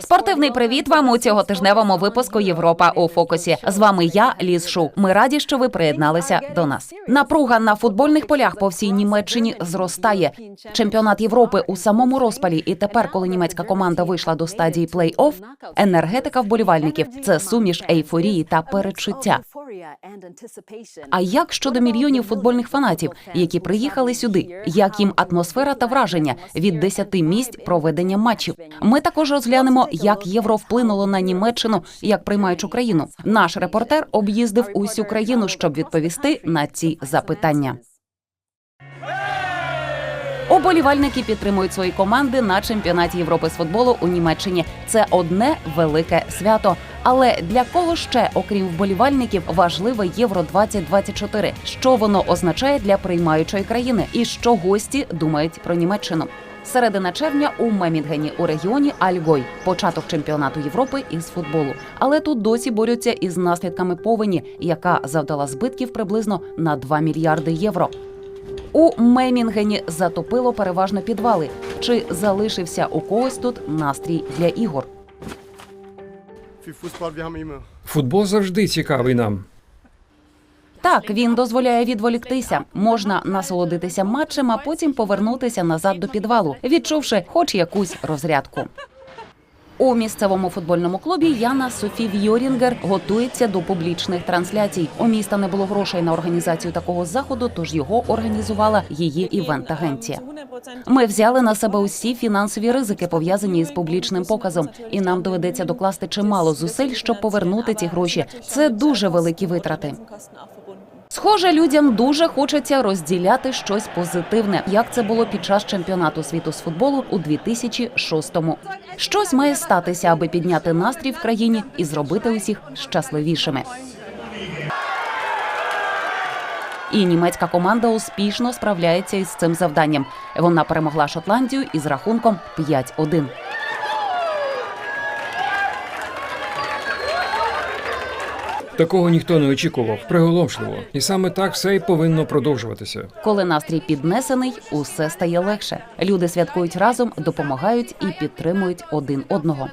Спортивний привіт вам у цього тижневому випуску Європа у фокусі. З вами я, Ліз Шу. Ми раді, що ви приєдналися до нас. Напруга на футбольних полях по всій Німеччині зростає. Чемпіонат Європи у самому розпалі. І тепер, коли німецька команда вийшла до стадії плей-офф, енергетика вболівальників це суміш ейфорії та передчуття. А як щодо мільйонів футбольних фанатів, які приїхали сюди? Як їм атмосфера та враження від 10 місць проведення матчів? Ми також розглянемо, як євро вплинуло на Німеччину, як приймаючу країну. Наш репортер об'їздив усю країну, щоб відповісти на ці запитання. Оболівальники підтримують свої команди на чемпіонаті Європи з футболу у Німеччині. Це одне велике свято. Але для кого ще, окрім вболівальників, важливе Євро 2024 Що воно означає для приймаючої країни? І що гості думають про Німеччину? Середина червня у Мемінгені у регіоні Альгой, початок чемпіонату Європи із футболу. Але тут досі борються із наслідками повені, яка завдала збитків приблизно на 2 мільярди євро. У Мемінгені затопило переважно підвали. Чи залишився у когось тут настрій для ігор? Футбол завжди цікавий нам. Так, він дозволяє відволіктися. Можна насолодитися матчем, а потім повернутися назад до підвалу, відчувши хоч якусь розрядку. У місцевому футбольному клубі Яна Софі Вьорінгер готується до публічних трансляцій. У міста не було грошей на організацію такого заходу, тож його організувала її івент-агенція. Ми взяли на себе усі фінансові ризики, пов'язані з публічним показом, і нам доведеться докласти чимало зусиль, щоб повернути ці гроші. Це дуже великі витрати. Схоже, людям дуже хочеться розділяти щось позитивне, як це було під час чемпіонату світу з футболу у 2006-му. Щось має статися, аби підняти настрій в країні і зробити усіх щасливішими. І німецька команда успішно справляється із цим завданням. Вона перемогла Шотландію із рахунком 5-1. Такого ніхто не очікував. Приголомшливо. І саме так все й повинно продовжуватися. Коли настрій піднесений, усе стає легше. Люди святкують разом, допомагають і підтримують один одного.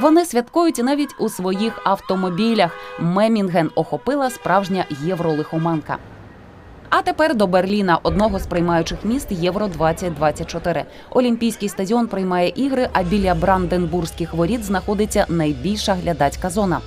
Вони святкують навіть у своїх автомобілях. Мемінген охопила справжня євролихоманка. А тепер до Берліна, одного з приймаючих міст Євро 2024 Олімпійський стадіон приймає ігри, а біля Бранденбурзьких воріт знаходиться найбільша глядацька зона.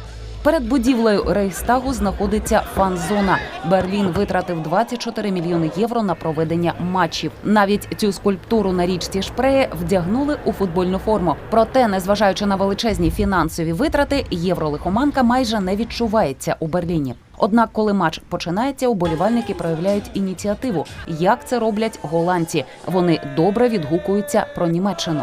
Перед будівлею Рейхстагу знаходиться фан-зона. Берлін витратив 24 мільйони євро на проведення матчів. Навіть цю скульптуру на річці Шпреє вдягнули у футбольну форму. Проте, незважаючи на величезні фінансові витрати, євролихоманка майже не відчувається у Берліні. Однак, коли матч починається, уболівальники проявляють ініціативу. Як це роблять голландці? Вони добре відгукуються про Німеччину.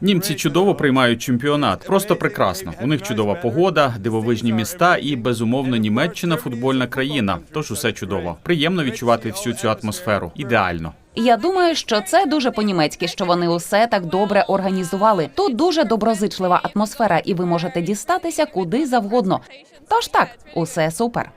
Німці чудово приймають чемпіонат. Просто прекрасно. У них чудова погода, дивовижні міста і безумовно Німеччина футбольна країна. Тож усе чудово. Приємно відчувати всю цю атмосферу. Ідеально. Я думаю, що це дуже по-німецьки, що вони усе так добре організували. Тут дуже доброзичлива атмосфера, і ви можете дістатися куди завгодно. Тож так, усе супер.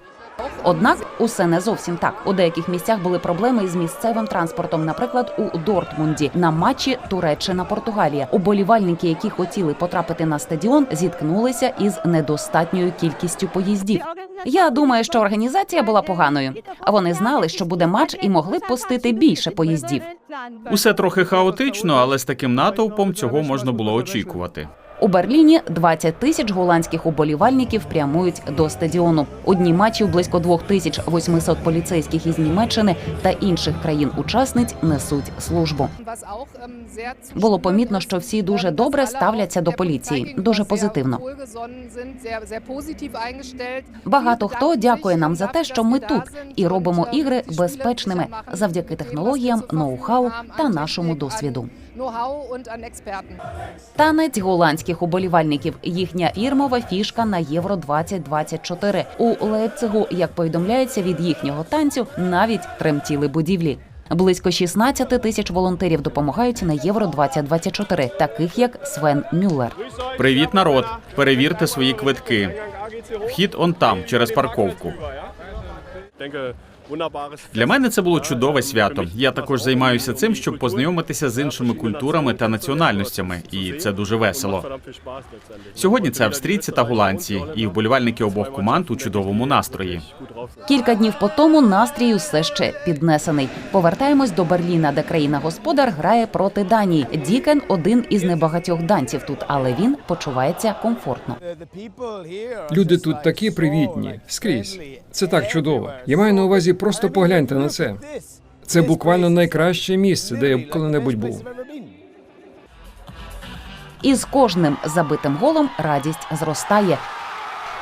Однак усе не зовсім так. У деяких місцях були проблеми із місцевим транспортом. Наприклад, у Дортмунді на матчі Туреччина-Португалія. Уболівальники, які хотіли потрапити на стадіон, зіткнулися із недостатньою кількістю поїздів. Я думаю, що організація була поганою. А вони знали, що буде матч, і могли б пустити більше поїздів. Усе трохи хаотично, але з таким натовпом цього можна було очікувати. У Берліні 20 тисяч голландських уболівальників прямують до стадіону. У дні матчів близько 2800 поліцейських із Німеччини та інших країн-учасниць несуть службу. Було помітно, що всі дуже добре ставляться до поліції, дуже позитивно. Багато хто дякує нам за те, що ми тут і робимо ігри безпечними завдяки технологіям, ноу-хау та нашому досвіду. Танець голландських уболівальників їхня фірмова фішка на євро 2024 У Лейпцигу, як повідомляється від їхнього танцю, навіть тремтіли будівлі. Близько 16 тисяч волонтерів допомагають на євро 2024 таких як Свен Мюллер. Привіт, народ! Перевірте свої квитки. Вхід он там, через парковку. Для мене це було чудове свято. Я також займаюся цим, щоб познайомитися з іншими культурами та національностями, і це дуже весело. Сьогодні це австрійці та голландці, і вболівальники обох команд у чудовому настрої. Кілька днів по тому настрій усе ще піднесений. Повертаємось до Берліна, де країна-господар грає проти Данії. Дікен один із небагатьох данців тут, але він почувається комфортно. Люди тут такі привітні скрізь. Це так чудово. Я маю на увазі, просто погляньте на це. Це буквально найкраще місце, де я коли-небудь був. І з кожним забитим голом радість зростає.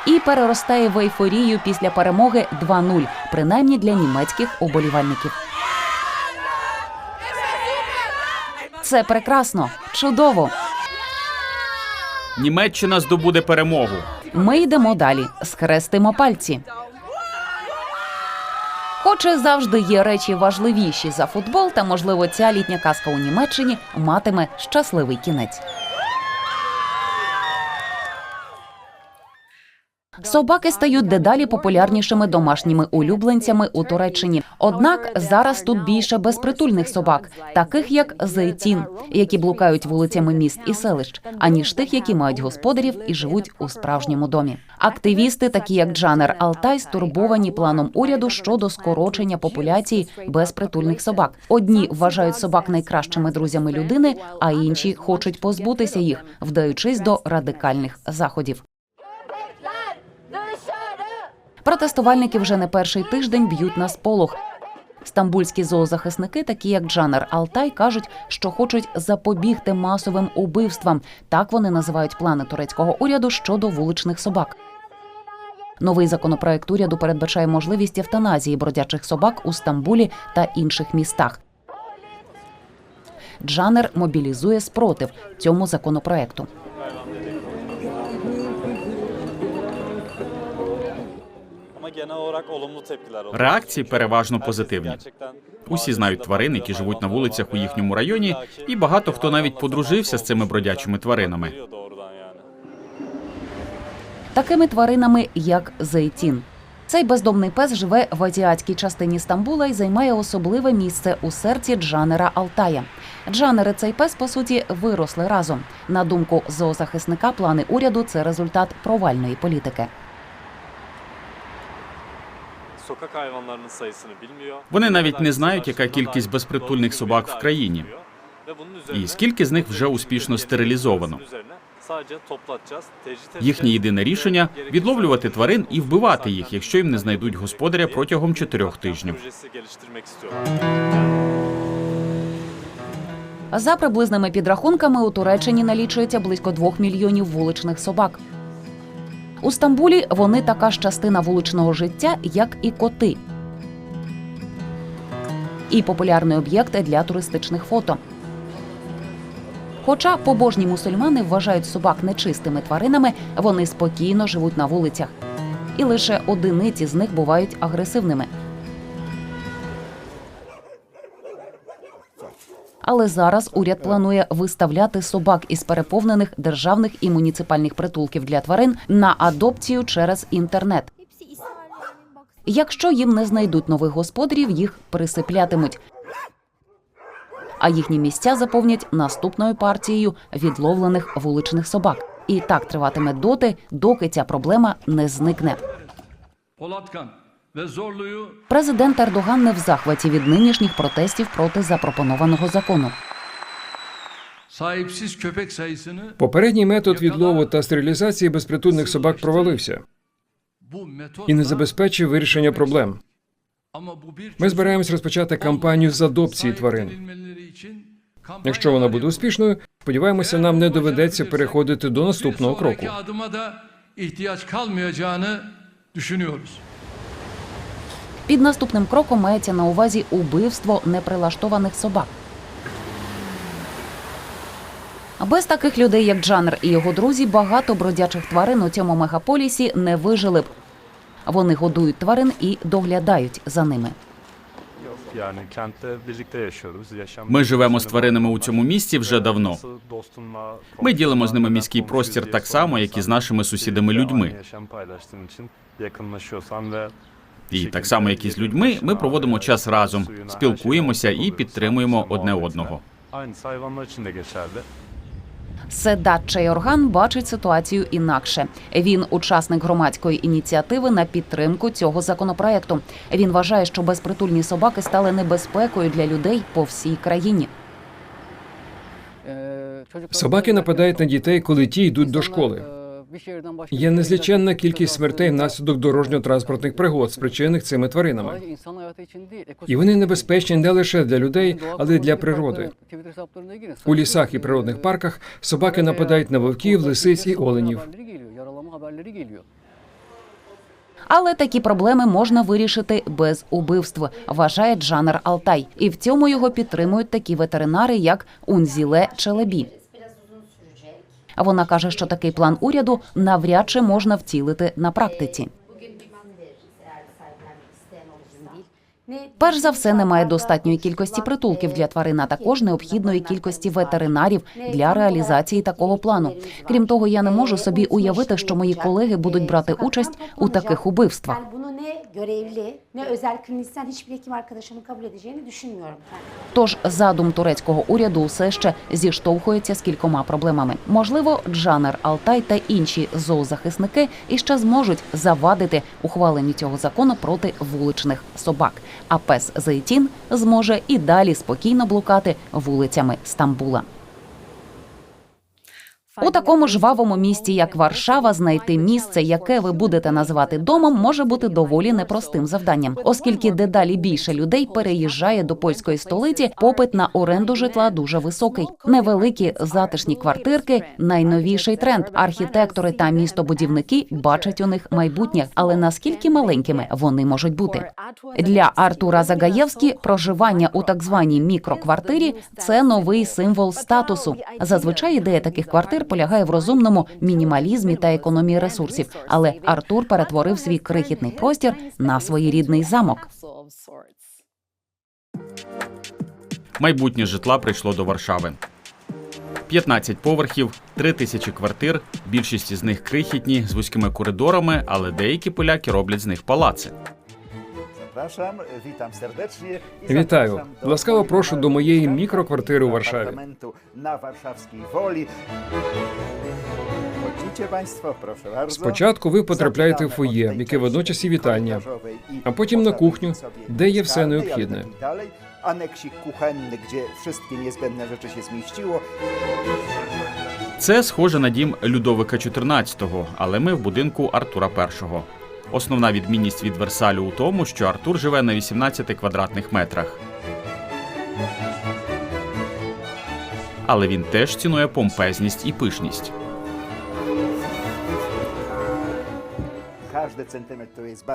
І переростає в ейфорію після перемоги 2-0, принаймні для німецьких уболівальників. Це прекрасно, чудово. Німеччина здобуде перемогу. Ми йдемо далі, схрестимо пальці. Хоча завжди є речі важливіші за футбол, та можливо ця літня казка у Німеччині матиме щасливий кінець. Собаки стають дедалі популярнішими домашніми улюбленцями у Туреччині. Однак зараз тут більше безпритульних собак, таких як Зейтін, які блукають вулицями міст і селищ, аніж тих, які мають господарів і живуть у справжньому домі. Активісти, такі як Джанер Алтай, стурбовані планом уряду щодо скорочення популяції безпритульних собак. Одні вважають собак найкращими друзями людини, а інші хочуть позбутися їх, вдаючись до радикальних заходів. Протестувальники вже не перший тиждень б'ють на сполох. Стамбульські зоозахисники, такі як Джанер Алтай, кажуть, що хочуть запобігти масовим убивствам. Так вони називають плани турецького уряду щодо вуличних собак. Новий законопроект уряду передбачає можливість евтаназії бродячих собак у Стамбулі та інших містах. Джанер мобілізує спротив цьому законопроекту. Genel olarak olumlu tepkiler oldu. Реакції переважно позитивні. Усі знають тварин, які живуть на вулицях у їхньому районі, і багато хто навіть подружився з цими бродячими тваринами. Такими тваринами, як Зейтін. Цей бездомний пес живе в азіатській частині Стамбула і займає особливе місце у серці Джанера Алтая. Джанери цей пес по суті виросли разом. На думку зоозахисника, плани уряду це результат провальної політики. Sokak hayvanlarının sayısını bilmiyor. Вони навіть не знають, яка кількість безпритульних собак в країні. І скільки з них вже успішно стерилізовано. Їхнє єдине рішення відловлювати тварин і вбивати їх, якщо їм не знайдуть господаря протягом чотирьох тижнів. За приблизними підрахунками у Туреччині налічується близько двох мільйонів вуличних собак. У Стамбулі вони така ж частина вуличного життя, як і коти. І популярний об'єкт для туристичних фото. Хоча побожні мусульмани вважають собак нечистими тваринами, вони спокійно живуть на вулицях. І лише одиниці з них бувають агресивними. Але зараз уряд планує виставляти собак із переповнених державних і муніципальних притулків для тварин на адопцію через інтернет. Якщо їм не знайдуть нових господарів, їх присиплятимуть. А їхні місця заповнять наступною партією відловлених вуличних собак. І так триватиме доти, доки ця проблема не зникне. Президент Ердоган не в захваті від нинішніх протестів проти запропонованого закону. Попередній метод відлову та стерилізації безпритульних собак провалився і не забезпечив вирішення проблем. Ми збираємось розпочати кампанію з адопції тварин. Якщо вона буде успішною, сподіваємося, нам не доведеться переходити до наступного кроку. Під наступним кроком мається на увазі убивство неприлаштованих собак. Без таких людей, як Джанер і його друзі, багато бродячих тварин у цьому мегаполісі не вижили б. Вони годують тварин і доглядають за ними. Ми живемо з тваринами у цьому місті вже давно. Ми ділимо з ними міський простір так само, як і з нашими сусідами І так само, як і з людьми, ми проводимо час разом, спілкуємося і підтримуємо одне одного. Седат Чайорган бачить ситуацію інакше. Він учасник громадської ініціативи на підтримку цього законопроекту. Він вважає, що безпритульні собаки стали небезпекою для людей по всій країні. Собаки нападають на дітей, коли ті йдуть до школи. Є незліченна кількість смертей внаслідок дорожньо-транспортних пригод, спричинених цими тваринами. І вони небезпечні не лише для людей, але й для природи. У лісах і природних парках собаки нападають на вовків, лисиць і оленів. Але такі проблеми можна вирішити без убивств, вважає Джанер Алтай. І в цьому його підтримують такі ветеринари, як Унзіле Челебі. Вона каже, що такий план уряду навряд чи можна втілити на практиці. Перш за все, немає достатньої кількості притулків для тварин, а також необхідної кількості ветеринарів для реалізації такого плану. Крім того, я не можу собі уявити, що мої колеги будуть брати участь у таких убивствах. Тож задум турецького уряду все ще зіштовхується з кількома проблемами. Можливо, Джанер Алтай та інші зоозахисники іще зможуть завадити ухваленню цього закону проти вуличних собак. А пес Зейтін зможе і далі спокійно блукати вулицями Стамбула. У такому жвавому місті, як Варшава, знайти місце, яке ви будете називати домом, може бути доволі непростим завданням, оскільки дедалі більше людей переїжджає до польської столиці. Попит на оренду житла дуже високий. Невеликі затишні квартирки найновіший тренд. Архітектори та містобудівники бачать у них майбутнє, але наскільки маленькими вони можуть бути для Артура Загаєвські проживання у так званій мікроквартирі це новий символ статусу. Зазвичай ідея таких квартир полягає в розумному мінімалізмі та економії ресурсів. Але Артур перетворив свій крихітний простір на своєрідний замок. Майбутнє житла прийшло до Варшави. 15 поверхів, 3 тисячі квартир. Більшість із них крихітні з вузькими коридорами, ale деякі поляки роблять з них палаци. Вітаю. zapraszam do Ласкаво mojego прошу до моєї мікроквартири у Варшаві. Спочатку ви потрапляєте в фоє, яке водночас і і а потім на кухню, де є все необхідне. i. Aneksik kuchenny, gdzie wszystkie niezbędne rzeczy się zmieściło. Це схоже на дім Людовика XIV, але ми в будинку Артура І. Основна відмінність від Версалю у тому, що Артур живе на 18 квадратних метрах. Але він теж цінує помпезність і пишність.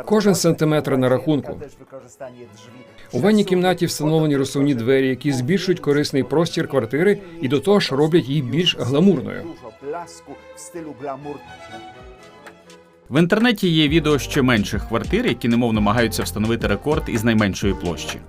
Кожен сантиметр на рахунку. У ванній кімнаті встановлені розсувні двері, які збільшують корисний простір квартири і до того ж роблять її більш гламурною. В інтернеті є відео ще менших квартир, які немов намагаються встановити рекорд із найменшої площі.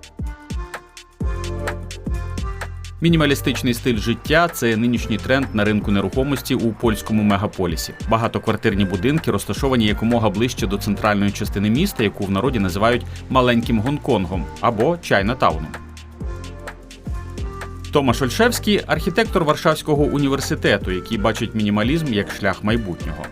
Мінімалістичний стиль життя це нинішній тренд на ринку нерухомості у польському мегаполісі. Багатоквартирні будинки розташовані якомога ближче до центральної частини міста, яку в народі називають маленьким Гонконгом або Чайнатауном. Томаш Ольшевський архітектор Варшавського університету, який бачить мінімалізм як шлях майбутнього.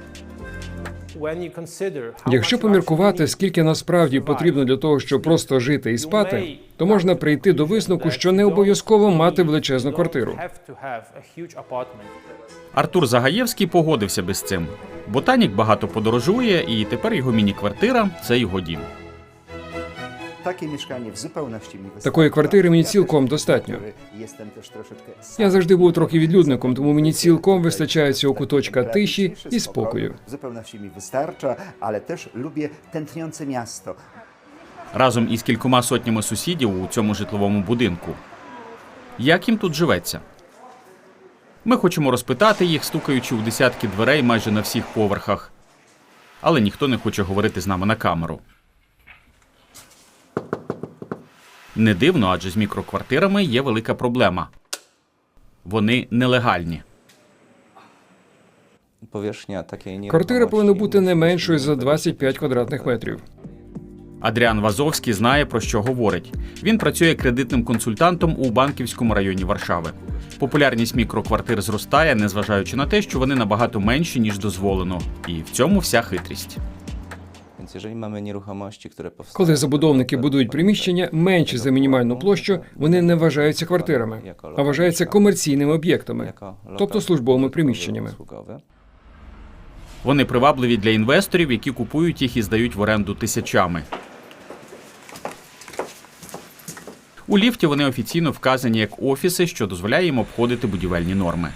Якщо поміркувати, скільки насправді потрібно для того, щоб просто жити і спати, то можна прийти до висновку, що не обов'язково мати величезну квартиру. Артур Загаєвський погодився би з цим. Ботанік багато подорожує, і тепер його міні-квартира це його дім. Такої квартири мені цілком достатньо. Я завжди був трохи відлюдником, тому мені цілком вистачає цього куточка тиші і спокою. Ale też lubię tętniące miasto. разом із кількома сотнями сусідів у цьому житловому будинку. Як їм тут живеться? Ми хочемо розпитати їх, стукаючи у десятки дверей майже на всіх поверхах. Але ніхто не хоче говорити з нами на камеру. Не дивно, адже з мікроквартирами є велика проблема. Вони нелегальні. Квартира повинна бути не меншою за 25 квадратних метрів. Адріан Вазовський знає про що говорить. Він працює кредитним консультантом у банківському районі Варшави. Популярність мікроквартир зростає, незважаючи на те, що вони набагато менші ніж дозволено, і в цьому вся хитрість. Więc jeżeli mamy nieruchomości, które powstają... Коли забудовники будують приміщення менші за мінімальну площу, вони не вважаються квартирами, а вважаються комерційними об'єктами, тобто службовими приміщеннями. Вони привабливі для інвесторів, які купують їх і здають в оренду тисячами. У ліфті вони офіційно вказані як офіси, що дозволяє їм обходити будівельні норми.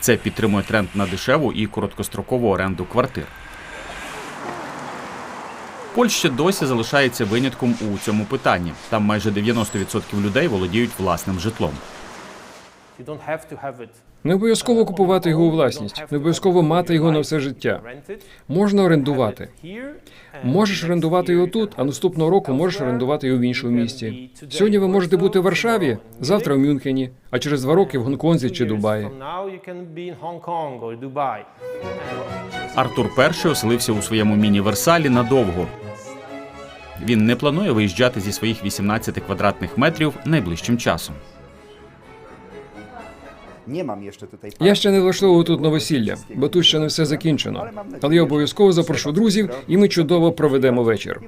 Це підтримує тренд на дешеву і короткострокову оренду квартир. Польща досі залишається винятком у цьому питанні. Там майже 90% людей володіють власним житлом. Не обов'язково купувати його у власність, не обов'язково мати його на все життя. Можна орендувати. Можеш орендувати його тут, а наступного року можеш орендувати його в іншому місті. Сьогодні ви можете бути в Варшаві, завтра в Мюнхені, а через два роки в Гонконзі чи Дубаї. Артур І оселився у своєму міні-Версалі надовго. Він не планує виїжджати зі своїх 18 квадратних метрів найближчим часом. Я ще не влаштовую тут новосілля, бо тут ще не все закінчено. Але я обов'язково запрошу друзів, і ми чудово проведемо вечір.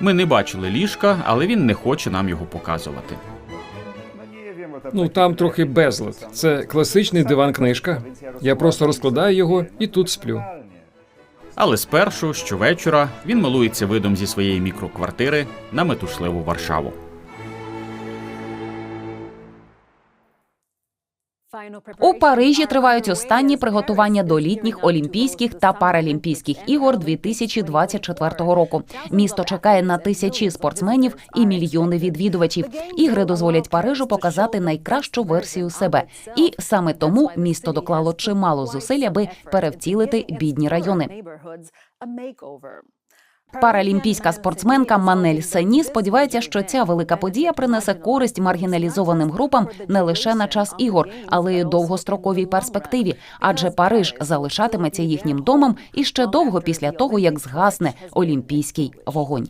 Ми не бачили ліжка, але він не хоче нам його показувати. Ну там трохи безлад. Це класичний диван-книжка. Я просто розкладаю його і тут сплю. Але спершу, щовечора, він милується видом зі своєї мікроквартири на метушливу Варшаву. У Парижі тривають останні приготування до літніх Олімпійських та Паралімпійських ігор 2024 року. Місто чекає на тисячі спортсменів і мільйони відвідувачів. Ігри дозволять Парижу показати найкращу версію себе. І саме тому місто доклало чимало зусиль, аби перевтілити бідні райони. Паралімпійська спортсменка Манель Сені сподівається, що ця велика подія принесе користь маргіналізованим групам не лише на час ігор, але й у довгостроковій перспективі. Адже Париж залишатиметься їхнім домом і ще довго після того, як згасне олімпійський вогонь.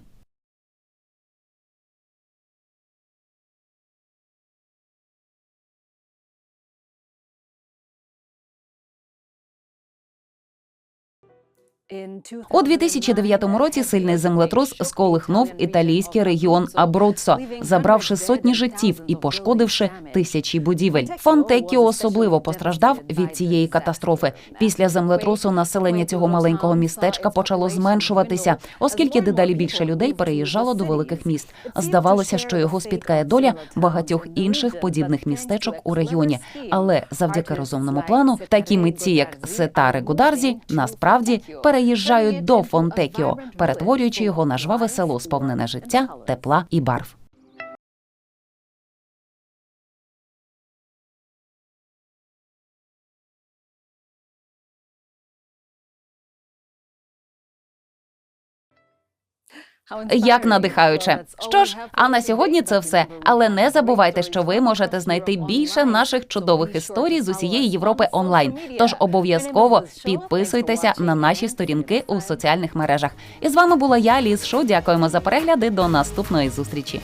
У 2009 році сильний землетрус сколихнув італійський регіон Абруццо, забравши сотні життів і пошкодивши тисячі будівель. Фонтекіо особливо постраждав від цієї катастрофи. Після землетрусу населення цього маленького містечка почало зменшуватися, оскільки дедалі більше людей переїжджало до великих міст. Здавалося, що його спіткає доля багатьох інших подібних містечок у регіоні. Але завдяки розумному плану, такі митці, як Сетаре Гударзі, насправді переїжджають до Фонтекіо, перетворюючи його на жваве село, сповнене життя, тепла і барв. Як надихаюче. Що ж, а на сьогодні це все. Але не забувайте, що ви можете знайти більше наших чудових історій з усієї Європи онлайн. Тож обов'язково підписуйтеся на наші сторінки у соціальних мережах. І з вами була я, Ліз Шо. Дякуємо за перегляди. До наступної зустрічі.